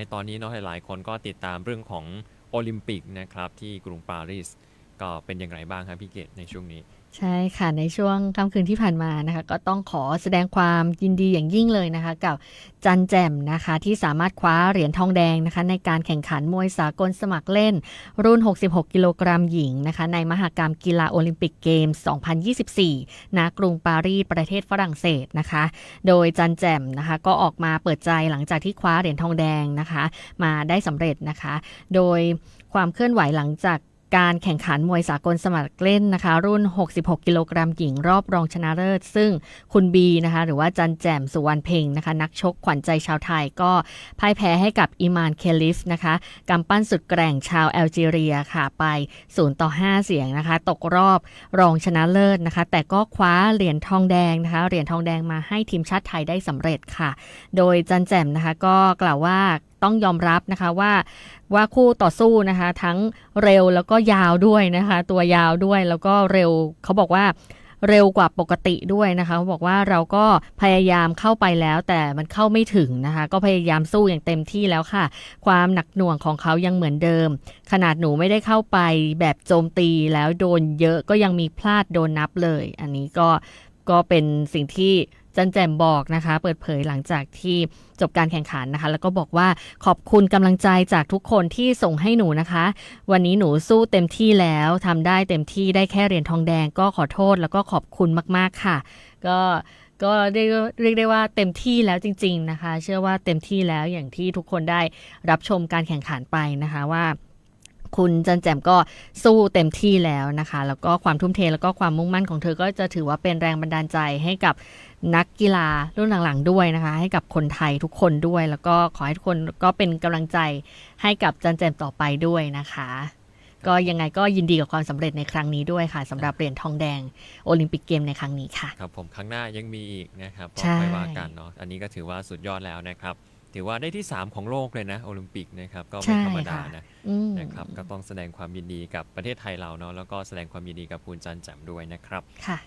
ในตอนนี้เนาะหลายๆคนก็ติดตามเรื่องของโอลิมปิกนะครับที่กรุงปารีส ก็เป็นอย่างไรบ้างครับพี่เกดในช่วงนี้ ใช่ค่ะในช่วงค่ำคืนที่ผ่านมานะคะ ก็ต้องขอแสดงความยินดีอย่างยิ่งเลยนะคะ กับจันแจ่มนะคะ ที่สามารถคว้าเหรียญทองแดงนะคะ ในการแข่งขันมวยสากลสมัครเล่น รุ่น 66 กิโลกรัมหญิงนะคะ ในมหากรรมกีฬาโอลิมปิกเกมส์2024ณกรุงปารีสประเทศฝรั่งเศสนะคะ โดยจันแจ่มนะคะ ก็ออกมาเปิดใจหลังจากที่คว้าเหรียญทองแดงนะคะ มาได้สำเร็จนะคะ โดยความเคลื่อนไหวหลังจาก การแข่งขันมวยสากลสมัครเล่นนะคะ รุ่น 66 กิโลกรัมหญิงรอบรองชนะเลิศ ซึ่งคุณบีนะคะ หรือว่าจันแจมสุวรรณเพ็งนะคะ นักชกขวัญใจชาวไทยก็พ่ายแพ้ให้กับอิมานเคลิฟนะคะกำปั้นสุดแกร่งชาวแอลจีเรียค่ะไป 0 ต่อ 5 เสียงนะคะ ตกรอบรองชนะเลิศนะคะ แต่ก็คว้าเหรียญทองแดงนะคะเหรียญทองแดงมาให้ทีมชาติไทยได้สำเร็จค่ะ โดยจันแจมนะคะก็กล่าวว่า ต้องยอมรับนะคะว่าว่าคู่ต่อสู้นะคะ ทั้งเร็วแล้วก็ยาวด้วยนะคะ ตัวยาวด้วยแล้วก็เร็วเขาบอกว่าเร็วกว่าปกติด้วยนะคะเขาบอกว่าเราก็พยายามเข้าไปแล้ว แต่มันเข้าไม่ถึงนะคะ ก็พยายามสู้อย่างเต็มที่แล้วค่ะ ความหนักหน่วงของเขายังเหมือนเดิม ขนาดหนูไม่ได้เข้าไปแบบโจมตีแล้วโดนเยอะก็ยังมีพลาดโดนนับเลย อันนี้ก็ก็เป็นสิ่งที่ จันแจมบอกนะคะ เปิดเผยหลังจากที่จบการแข่งขันนะคะ แล้วก็บอกว่าขอบคุณกำลังใจจากทุกคนที่ส่งให้หนูนะคะ วันนี้หนูสู้เต็มที่แล้วทำได้เต็มที่ได้แค่เหรียญทองแดงก็ขอโทษแล้วก็ขอบคุณมาก ๆค่ะ ก็ก็เรียกเรียกได้ว่าเต็มที่แล้วจริง ๆนะคะ เชื่อว่าเต็มที่แล้วอย่างที่ทุกคนได้รับชมการแข่งขันไปนะคะว่า คุณจันแจมก็สู้เต็มที่แล้วนะคะ แล้วก็ความทุ่มเทแล้วก็ความมุ่งมั่นของเธอก็จะถือว่าเป็นแรงบันดาลใจให้กับนักกีฬารุ่นหลังๆด้วยนะคะ ให้กับคนไทยทุกคนด้วย แล้วก็ขอให้ทุกคนก็เป็นกำลังใจให้กับจันแจมต่อไปด้วยนะคะ ก็ยังไงก็ยินดีกับความสำเร็จในครั้งนี้ด้วยค่ะสำหรับเหรียญทองแดงโอลิมปิกเกมในครั้งนี้ค่ะ ครับผมครั้งหน้ายังมีอีกนะครับก็ใช่ค่อยว่ากันเนาะอันนี้ก็ถือว่าสุดยอดแล้วนะครับ ถือว่าได้ที่ 3 ของโลกเลยนะโอลิมปิกนะครับก็ไม่ธรรมดานะอืมนะครับก็ต้องแสดงความยินดีกับประเทศไทยเราเนาะแล้วก็แสดงความยินดีกับคุณจันแจ่มด้วยนะครับค่ะ